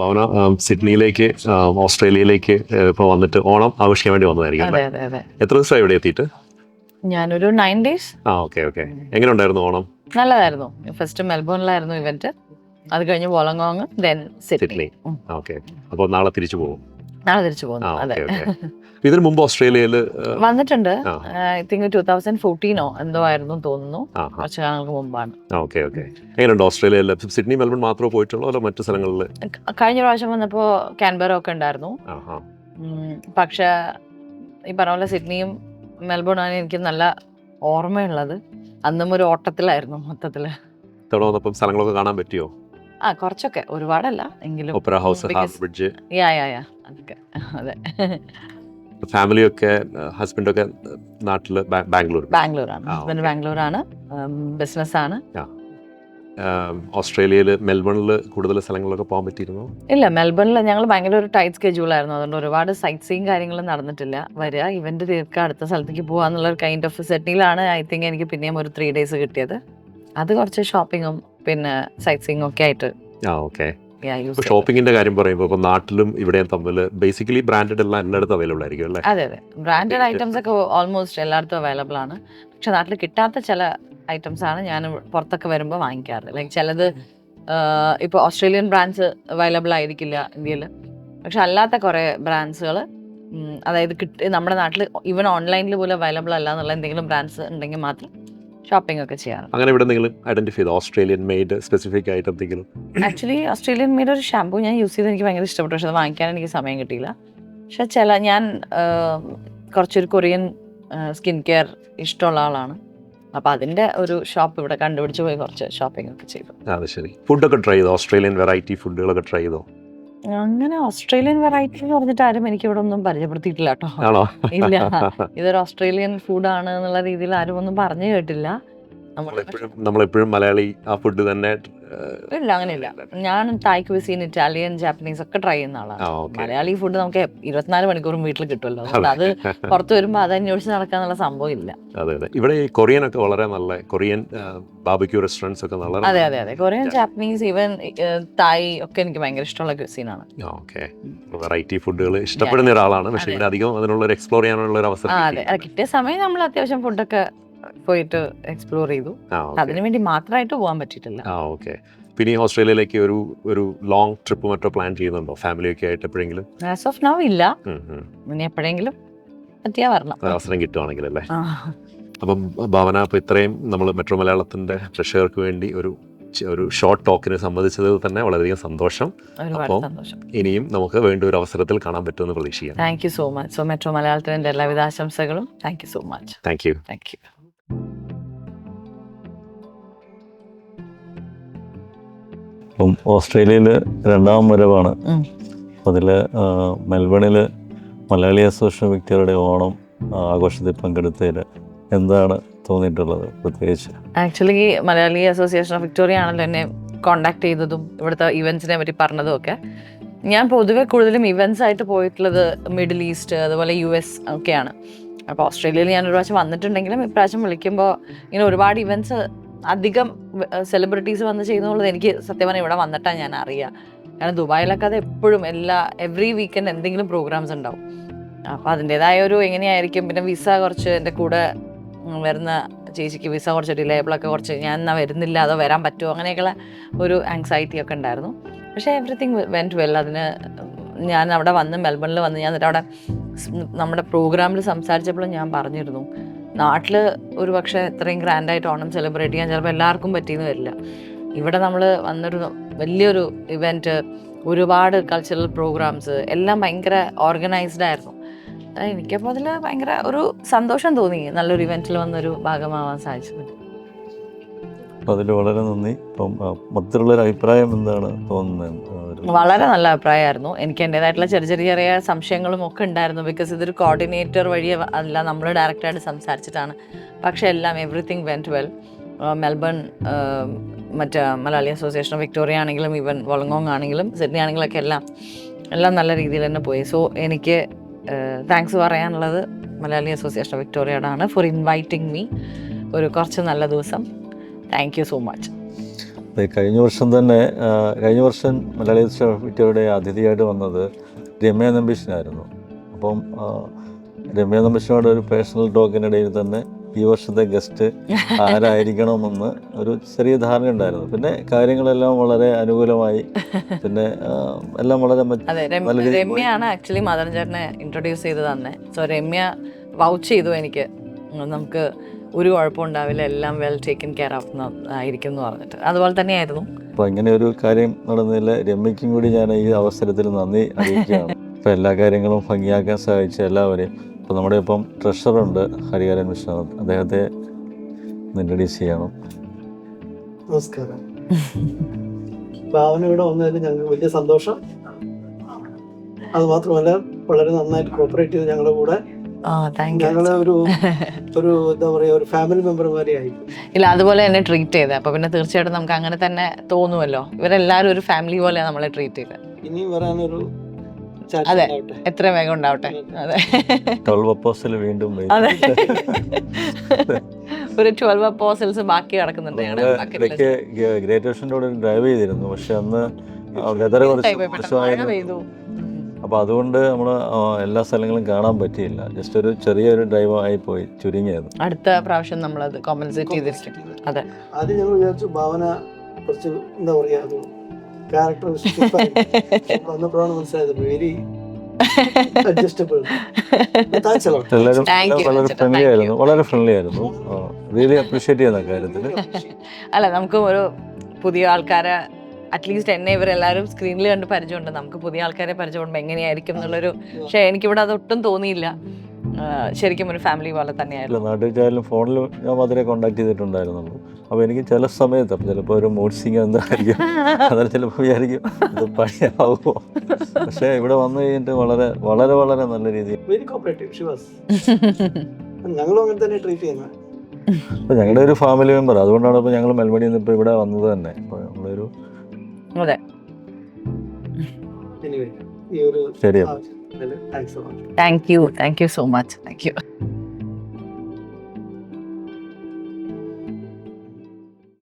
ഭവന സിഡ്നിയിലേക്ക് ഓസ്ട്രേലിയയിലേക്ക് ഇപ്പോൾ വന്നിട്ട് ഓണം ആഘോഷിക്കാൻ വേണ്ടി വന്നതായിരിക്കും അല്ലേ? അതെ അതെ എത്ര ദിവസമായി ഇവിടെ എത്തിയിട്ട്? ഞാനൊരു നയൻ ഡേയ്സ് ആ ഓക്കെ ഓക്കെ. എങ്ങനെ ഉണ്ടായിരുന്നു ഓണം? നല്ലതായിരുന്നു. ഫസ്റ്റ് മെൽബോണിലായിരുന്നു ഇവന്റ് അത് കഴിഞ്ഞ് വോളങ്കോങ് ദെൻ സിഡ്നി. സിഡ്നി. ഉം. ഓക്കെ അപ്പോൾ നാളെ തിരിച്ചു പോകും. നാളെ തിരിച്ചു പോകുന്നു. അതെ. ഇതിനു മുമ്പ് ഓസ്ട്രേലിയയിൽ വന്നിട്ടുണ്ട്. ഐ തിങ്ക് ടൂ തൗസൻഡ് ഫോർട്ടീനോ എന്തോ ആയിരുന്നു തോന്നുന്നു. കുറച്ച് കാലങ്ങൾക്ക് മുമ്പാണ്. Okay okay. എങ്ങനെയുണ്ട് ഓസ്ട്രേലിയയിൽ സിഡ്നി മെൽബൺ മാത്രമേ പോയിട്ടുള്ളൂ അല്ല മറ്റു സ്ഥലങ്ങളിൽ കഴിഞ്ഞ പ്രാവശ്യം വന്നപ്പോൾ കാൻബറ ഒക്കെ ഉണ്ടായിരുന്നു. പക്ഷേ ഈ പറഞ്ഞ പോലെ സിഡ്നിയും മെൽബണാണ് എനിക്ക് നല്ല ഓർമ്മയുള്ളത്. അന്നും ഒരു ഓട്ടത്തിലായിരുന്നു മൊത്തത്തിൽ. വന്നപ്പം സ്ഥലങ്ങളൊക്കെ കാണാൻ പറ്റിയോ? ആ കുറച്ചൊക്കെ. ഒരുപാടല്ല എങ്കിലും. ഒപ്പറ ഹൗസ് ബ്രിഡ്ജ്. യാ യാ യാ അതൊക്കെ. അതെ. ഫാമിലിയൊക്കെ ഹസ്ബൻഡൊക്കെ നാട്ടിൽ ബാംഗ്ലൂർ. ബാംഗ്ലൂരാണ്. ആണ് ഹസ്ബൻഡ് ബാംഗ്ലൂരാണ്. ബിസിനസ് ആണ് ഓസ്ട്രേലിയയിൽ മെൽബണിൽ കൂടുതൽ സ്ഥലങ്ങളിലൊക്കെ പോകാൻ പറ്റിയിരുന്നു? ഇല്ല മെൽബണിൽ ഞങ്ങൾ ഭയങ്കര ഒരു ടൈറ്റ് സ്കെഡ്യൂൾ ആയിരുന്നു അതുകൊണ്ട് ഒരുപാട് സൈറ്റ് സീയും കാര്യങ്ങളും നടന്നിട്ടില്ല. വരിക ഇവന്റ് തീർക്ക അടുത്ത സ്ഥലത്തേക്ക് പോകുക എന്നുള്ള ഒരു കൈൻഡ് ഓഫ് സെറ്റിലാണ് ഐ തിങ്ക് എനിക്ക് പിന്നെയും ഒരു ത്രീ ഡേയ്സ് കിട്ടിയത്. അത് കുറച്ച് ഷോപ്പിങ്ങും പിന്നെ സൈറ്റ് സീയിങ് ഒക്കെ ആയിട്ട്. ആ ഓക്കെ. ഇപ്പോൾ കാര്യം പറയുമ്പോൾ ഇപ്പോൾ നാട്ടിലും ഇവിടെയും തമ്മിൽ ബേസിക്കലി ബ്രാൻഡഡ് എല്ലാം എല്ലായിടത്തും അവൈലബിൾ ആയിരിക്കും അല്ലേ? അതെ അതെ. ബ്രാൻഡഡ് ഐറ്റംസ് ഒക്കെ ഓൾമോസ്റ്റ് എല്ലായിടത്തും അവൈലബിൾ ആണ്. പക്ഷെ നാട്ടിൽ കിട്ടാത്ത ചില ഐറ്റംസ് ആണ് ഞാൻ പുറത്തൊക്കെ വരുമ്പോൾ വാങ്ങിക്കാറ്. ലൈക്ക് ചിലത് ഇപ്പോൾ ഓസ്ട്രേലിയൻ ബ്രാൻഡ്സ് അവൈലബിൾ ആയിരിക്കില്ല ഇന്ത്യയിൽ പക്ഷെ അല്ലാത്ത കുറേ ബ്രാൻഡ്സുകൾ അതായത് കിട്ടി നമ്മുടെ നാട്ടിൽ ഈവൻ ഓൺലൈനിൽ പോലും അവൈലബിൾ അല്ല എന്നുള്ള എന്തെങ്കിലും ബ്രാൻഡ്സ് ഉണ്ടെങ്കിൽ മാത്രം ഷോപ്പിംഗ് ഒക്കെ ചെയ്യാറ് അങ്ങനെ ഇവിടെ നിങ്ങൾ ഐഡന്റിഫൈ ചെയ്ത്? ഓസ്ട്രേലിയൻ മെയ്ഡ് സ്പെസിഫിക് ആയിട്ട് എന്തെങ്കിലും? ആക്ച്വലി ഓസ്ട്രേലിയൻ മെയ്ഡ് ഒരു ഷാമ്പൂ ഞാൻ യൂസ് ചെയ്ത് എനിക്ക് ഭയങ്കര ഇഷ്ടപ്പെട്ടു. പക്ഷെ അത് വാങ്ങിക്കാൻ എനിക്ക് സമയം കിട്ടിയില്ല. പക്ഷെ ചില ഞാൻ കുറച്ചൊരു കൊറിയൻ സ്കിൻ കെയർ ഇഷ്ടമുള്ള ആളാണ്. അപ്പോൾ അതിന്റെ ഒരു ഷോപ്പ് ഇവിടെ കണ്ടുപിടിച്ച് പോയി കുറച്ച് ഷോപ്പിംഗ് ഒക്കെ ചെയ്തു. അത് ശരി. ഫുഡൊക്കെ ട്രൈ ചെയ്തോ? ഓസ്ട്രേലിയൻ വെറൈറ്റി ഫുഡുകളൊക്കെ ട്രൈ ചെയ്തോ? അങ്ങനെ ഓസ്ട്രേലിയൻ വെറൈറ്റി എന്ന് പറഞ്ഞിട്ട് ആരും എനിക്ക് ഇവിടെ ഒന്നും പരിചയപ്പെടുത്തിയിട്ടില്ല കേട്ടോ. ആണോ? ഇല്ല. ഇതൊരു ഓസ്ട്രേലിയൻ ഫുഡാണ് എന്നുള്ള രീതിയിൽ ആരും ഒന്നും പറഞ്ഞു കേട്ടില്ല. നമ്മളെപ്പോഴും നമ്മളെപ്പോഴും മലയാളി ആ ഫുഡ് തന്നെ ഇല്ല അങ്ങനെയില്ല. ഞാൻ തായ് ക്വിസീൻ ഇറ്റാലിയൻ ജാപ്പനീസ് ഒക്കെ ട്രൈ ചെയ്യുന്ന ആളാണ്. മലയാളി ഫുഡ് നമുക്ക് ഇരുപത്തിനാല് മണിക്കൂറും വീട്ടിൽ കിട്ടുമല്ലോ. അത്. പുറത്ത് വരുമ്പോൾ അത് അന്വേഷിച്ച് നടക്കാന്നുള്ള സംഭവം ഇല്ല. അതെ അതെ. ഇവിടെ ഈ കൊറിയൻ ഒക്കെ വളരെ നല്ല കൊറിയൻ ബാബിക്യൂ റെസ്റ്റോറന്റ്സ് ഒക്കെ നല്ല അതെ അതെ അതെ. കൊറിയൻ ജാപ്പനീസ് ഈവൻ തായ് ഒക്കെ എനിക്ക് ഭയങ്കര ഇഷ്ടമുള്ള ക്വിസീനാണ് ഓക്കെ വെറൈറ്റി ഫുഡുകൾ ഇഷ്ടപ്പെടുന്ന ഒരാളാണ്. പക്ഷെ. ഇവിടെ അധികം അതിനുള്ള ഒരു എക്സ്പ്ലോർ ചെയ്യാനുള്ള ഒരു അവസരം അതെ. കിട്ടിയ സമയം നമ്മൾ അത്യാവശ്യം ഫുഡൊക്കെ പോയിട്ട് എക്സ്പ്ലോർ ചെയ്തു. അതിനുവേണ്ടി ഓക്കെ അതിനു വേണ്ടി മാത്രമായിട്ട് പോകാൻ പറ്റിയിട്ടില്ല. ആ ഓക്കെ പിന്നെ ഓസ്ട്രേലിയയിലേക്ക് ഒരു ഒരു ലോങ് ട്രിപ്പ് മറ്റോ പ്ലാൻ ചെയ്യുന്നുണ്ടോ? ഫാമിലി ഒക്കെ ആയിട്ട് എപ്പോഴെങ്കിലും? ആസ് ഓഫ് നൗ ഇല്ല. ഇനി എപ്പോഴെങ്കിലും പറ്റിയാ വരണം. അവസരം കിട്ടുവാണെങ്കിൽ അല്ലേ? അപ്പം ഭാവന അപ്പോൾ ഇത്രയും നമ്മൾ മെട്രോ മലയാളത്തിന്റെ പ്രേക്ഷകർക്ക് വേണ്ടി ഒരു ഒരു ഷോർട്ട് ടോക്കിനെ സംബന്ധിച്ചതിൽ തന്നെ വളരെയധികം സന്തോഷം. അപ്പോൾ- ഇനിയും നമുക്ക് വേണ്ട ഒരു അവസരത്തിൽ കാണാൻ പറ്റുമെന്ന് പ്രതീക്ഷിക്കാം thank you so much so metro മലയാളത്തിന്റെ എല്ലാവിധ ആശംസകളും. Thank you so much thank you thank you അപ്പം ഓസ്ട്രേലിയയിൽ രണ്ടാം വരവാണ്. ഉം. അതിൽ മെൽബണിൽ മലയാളി അസോസിയേഷൻ വ്യക്തികളുടെ ഓണം ആഘോഷത്തിൽ പങ്കെടുത്തതിൽ എന്താണ് തോന്നിയിട്ടുള്ളത് പ്രത്യേകിച്ച്? Actually Malayali association of Victoria ആണല്ലോ എന്നെ കോണ്ടാക്ട് ചെയ്തതും ഇവിടുത്തെ ഇവൻസിനെ പറ്റി പറഞ്ഞതും ഒക്കെ ഞാൻ പൊതുവെ കൂടുതലും ഇവൻസ് ആയിട്ട് പോയിട്ടുള്ളത് മിഡിൽ ഈസ്റ്റ് അതുപോലെ യു എസ് ഒക്കെയാണ്. അപ്പോൾ ഓസ്ട്രേലിയയിൽ ഞാൻ ഒരു പ്രാവശ്യം വന്നിട്ടുണ്ടെങ്കിലും ഇപ്രാവശ്യം വിളിക്കുമ്പോൾ ഇങ്ങനെ ഒരുപാട് ഇവന്റ്സ് അധികം സെലിബ്രിറ്റീസ് വന്ന് ചെയ്യുന്നുള്ളത് എനിക്ക് സത്യം പറഞ്ഞാൽ ഇവിടെ വന്നിട്ടാണ് ഞാൻ അറിയുക കാരണം ദുബായിലൊക്കെ അത് എപ്പോഴും എല്ലാ എവറി വീക്കെൻഡ് എന്തെങ്കിലും പ്രോഗ്രാംസ് ഉണ്ടാവും. അപ്പോൾ അതിന്റെതായ ഒരു എങ്ങനെയായിരിക്കും പിന്നെ വിസ കുറച്ച് എന്റെ കൂടെ വരുന്ന ചേച്ചിക്ക് വിസ കുറച്ച് ഡിലേബിളൊക്കെ കുറച്ച് ഞാൻ എന്നാ വരുന്നില്ല അതോ വരാൻ പറ്റുമോ? അങ്ങനെയൊക്കെയുള്ള ഒരു ആങ്സൈറ്റി ഒക്കെ ഉണ്ടായിരുന്നു. പക്ഷേ എവറിത്തിങ് വെന്റ് വെൽ അതിന് ഞാൻ അവിടെ വന്ന് മെൽബണിൽ വന്ന് ഞാൻ അവിടെ നമ്മുടെ പ്രോഗ്രാമിൽ സംസാരിച്ചപ്പോഴും ഞാൻ പറഞ്ഞിരുന്നു. നാട്ടിൽ ഒരു പക്ഷേ ഇത്രയും ഗ്രാൻഡായിട്ട് ഓണം സെലിബ്രേറ്റ് ചെയ്യാൻ ചിലപ്പോൾ എല്ലാവർക്കും പറ്റിയെന്ന് വരില്ല. ഇവിടെ നമ്മൾ വന്നൊരു വലിയൊരു ഇവന്റ് ഒരുപാട് കൾച്ചറൽ പ്രോഗ്രാംസ് എല്ലാം ഭയങ്കര ഓർഗനൈസ്ഡ് ആയിരുന്നു. എനിക്കപ്പോൾ അതിൽ ഭയങ്കര ഒരു സന്തോഷം തോന്നി. നല്ലൊരു ഇവന്റിൽ വന്നൊരു ഭാഗമാവാൻ സാധിച്ചത്. അപ്പോൾ അതിൽ വളരെ നന്ദി. ഇപ്പം മൊത്തത്തിലുള്ളൊരു അഭിപ്രായം എന്താണ് തോന്നുന്നത്? വളരെ നല്ല അഭിപ്രായമായിരുന്നു. എനിക്ക് എന്റെതായിട്ടുള്ള ചെറിയ ചെറിയ ചെറിയ സംശയങ്ങളും ഒക്കെ ഉണ്ടായിരുന്നു. ബിക്കോസ് ഇതൊരു കോർഡിനേറ്റർ വഴി അല്ല നമ്മൾ ഡയറക്റ്റായിട്ട് സംസാരിച്ചിട്ടാണ്. പക്ഷെ എല്ലാം എവറിത്തിങ് വെന്റ് വെൽ മെൽബൺ മറ്റേ മലയാളി അസോസിയേഷൻ ഓഫ് വിക്ടോറിയ ആണെങ്കിലും ഈവൻ വളങ്ങോങ് ആണെങ്കിലും സിഡ്നി ആണെങ്കിലും ഒക്കെ എല്ലാം എല്ലാം നല്ല രീതിയിൽ തന്നെ പോയി. സോ എനിക്ക് താങ്ക്സ് പറയാനുള്ളത് മലയാളി അസോസിയേഷൻ ഓഫ് വിക്ടോറിയയോടാണ് ഫോർ ഇൻവൈറ്റിംഗ് മീ ഒരു കുറച്ച് നല്ല ദിവസം. താങ്ക് യു സോ മച്ച് അതെ, കഴിഞ്ഞ വർഷം തന്നെ കഴിഞ്ഞ വർഷം മലയാളി വിറ്റയുടെ അതിഥിയായിട്ട് വന്നത് രമ്യ നമ്പീഷിനായിരുന്നു അപ്പം രമ്യ നമ്പീഷിനോട് ഒരു പേഴ്സണൽ ടോക്കിനിടയിൽ തന്നെ ഈ വർഷത്തെ ഗസ്റ്റ് ആരായിരിക്കണമെന്ന് ഒരു ചെറിയ ധാരണ ഉണ്ടായിരുന്നു. പിന്നെ കാര്യങ്ങളെല്ലാം വളരെ അനുകൂലമായി. പിന്നെ എല്ലാം വളരെ രമ്യാണ് അതെ രമ്യ- ആണ് ആക്ച്വലി മദർ ചേട്ടനെ ഇൻട്രൊഡ്യൂസ് ചെയ്ത് തന്നെ. സോ രമ്യ വൗച്ച് ചെയ്തു എനിക്ക്. നമുക്ക് ഒരു കുഴപ്പം ഉണ്ടാവില്ല. എല്ലാം വെൽ ടേക്കൻ കെയർ ഓഫ് ആയിരിക്കും എന്ന് പറഞ്ഞിട്ട്. അതുപോലെ തന്നെയായിരുന്നു. അപ്പോൾ ഇങ്ങനെ ഒരു കാര്യം നടന്നില്ല രമ്യയ്ക്കും കൂടി ഞാൻ ഈ അവസരത്തിൽ നന്ദി അറിയിക്കുകയാണ്. അപ്പോൾ എല്ലാ കാര്യങ്ങളും ഭംഗിയാക്കാൻ സഹായിച്ച എല്ലാവരെയും. ഇപ്പോൾ നമ്മുടെ ഇപ്പം ട്രഷറുണ്ട് ഹരിഹരൻ വിശ്വനാഥ്. അദ്ദേഹത്തെ ഇൻട്രഡ്യൂസ് ചെയ്യണം. നമസ്കാരം. ഭാവന ഇവിടെ വന്നതിൽ ഞങ്ങൾക്ക് വലിയ സന്തോഷം. അത് മാത്രമല്ല വളരെ നന്നായിട്ട് കോപ്പറേറ്റ് ചെയ്ത് ഞങ്ങളുടെ കൂടെ ഞങ്ങളെ ഒരു ഒരു എന്താ പറയാ ഒരു ഫാമിലി മെമ്പർ മാതിരി ആയി. ഇല്ല അതുപോലെ തന്നെ ട്രീറ്റ് ചെയ്തത് അപ്പൊ പിന്നെ തീർച്ചയായിട്ടും നമുക്ക് അങ്ങനെ തന്നെ തോന്നുമല്ലോ ഇവരെല്ലാരും ഒരു ഫാമിലി പോലെ നമ്മളെ ട്രീറ്റ് ചെയ്തത് ഇനി വരാനൊരു അതെ. എത്ര വേഗം ഉണ്ടാവട്ടെ. അതെ. വീണ്ടും. അതെ. ഒരു ട്വൽവ് അപ്പോസൽസ് ബാക്കി കിടക്കുന്നുണ്ട്. ഇടയ്ക്ക് ഗ്രേറ്റ് ഓഷന്റെ കൂടെ ഡ്രൈവ് ചെയ്തിരുന്നു. പക്ഷെ അന്ന് വെതർ കുറച്ച് മോശമായിരുന്നു. പെയ്തു. അപ്പോൾ അതുകൊണ്ട് നമ്മൾ എല്ലാ സ്ഥലങ്ങളും കാണാൻ പറ്റിയില്ല. ജസ്റ്റ് ഒരു ചെറിയൊരു ഡ്രൈവ് ആയി പോയി ചുരുങ്ങിയായിരുന്നു അടുത്ത പ്രാവശ്യം നമ്മൾ അത് കോമ്പൻസേറ്റ് ചെയ്തിരിക്കും. അതെ. ആദ്യം ഞങ്ങൾ വിചാരിച്ചു ഭാവന കുറച്ച് എന്താ പറയാ അത് ക്യാരക്ടർ വന്നപ്പോഴാണ് മനസ്സിലായത് വെരി വളരെ ഫ്രണ്ട്ലി ആയിരുന്നു. വളരെ ഫ്രണ്ട്ലി ആയിരുന്നു. റിയലി അപ്രീഷിയേറ്റ് ചെയ്യുന്ന കാര്യത്തിൽ അല്ല നമുക്ക് ഒരു പുതിയ ആൾക്കാരെ അറ്റ്ലീസ്റ്റ് എന്നെ ഇവരെല്ലാവരും സ്ക്രീനിൽ കണ്ട് പരിചയമുണ്ട്. നമുക്ക് പുതിയ ആൾക്കാരെ പരിചയമുണ്ട്. എങ്ങനെയായിരിക്കും എന്നുള്ളൊരു പക്ഷേ എനിക്കിവിടെ അതൊട്ടും തോന്നിയില്ല. ശരിക്കും ഒരു ഫാമിലി പോലെ തന്നെയായിരുന്നു. നാട്ടിൽ ഫോണിൽ ഞാൻ മാത്രമേ കോൺടാക്ട് ചെയ്തിട്ടുണ്ടായിരുന്നുള്ളൂ. അപ്പോൾ എനിക്ക് ചില സമയത്ത് അപ്പം ചിലപ്പോൾ ഒരു മൂഡ് സിംഗ് എന്തായിരിക്കും അതിൽ ചിലപ്പോൾ വിചാരിക്കും ഇത് പണിയാവുമോ? പക്ഷേ ഇവിടെ വന്നു കഴിഞ്ഞിട്ട് വളരെ വളരെ വളരെ നല്ല രീതിയിൽ വെരി കോപ്പറേറ്റീവ് ഷിവാസ് ഞങ്ങളും അങ്ങനെ തന്നെ ട്രീറ്റ് ചെയ്യുന്നത് അപ്പോൾ ഞങ്ങളുടെ ഒരു ഫാമിലി മെമ്പർ അതുകൊണ്ടാണ് ഇപ്പോൾ ഞങ്ങൾ മെൽമണിയിൽ നിന്ന് ഇപ്പോൾ ഇവിടെ വന്നത് തന്നെ. അപ്പോൾ നമ്മളൊരു അതെ. ശരി thank you thank you so much thank you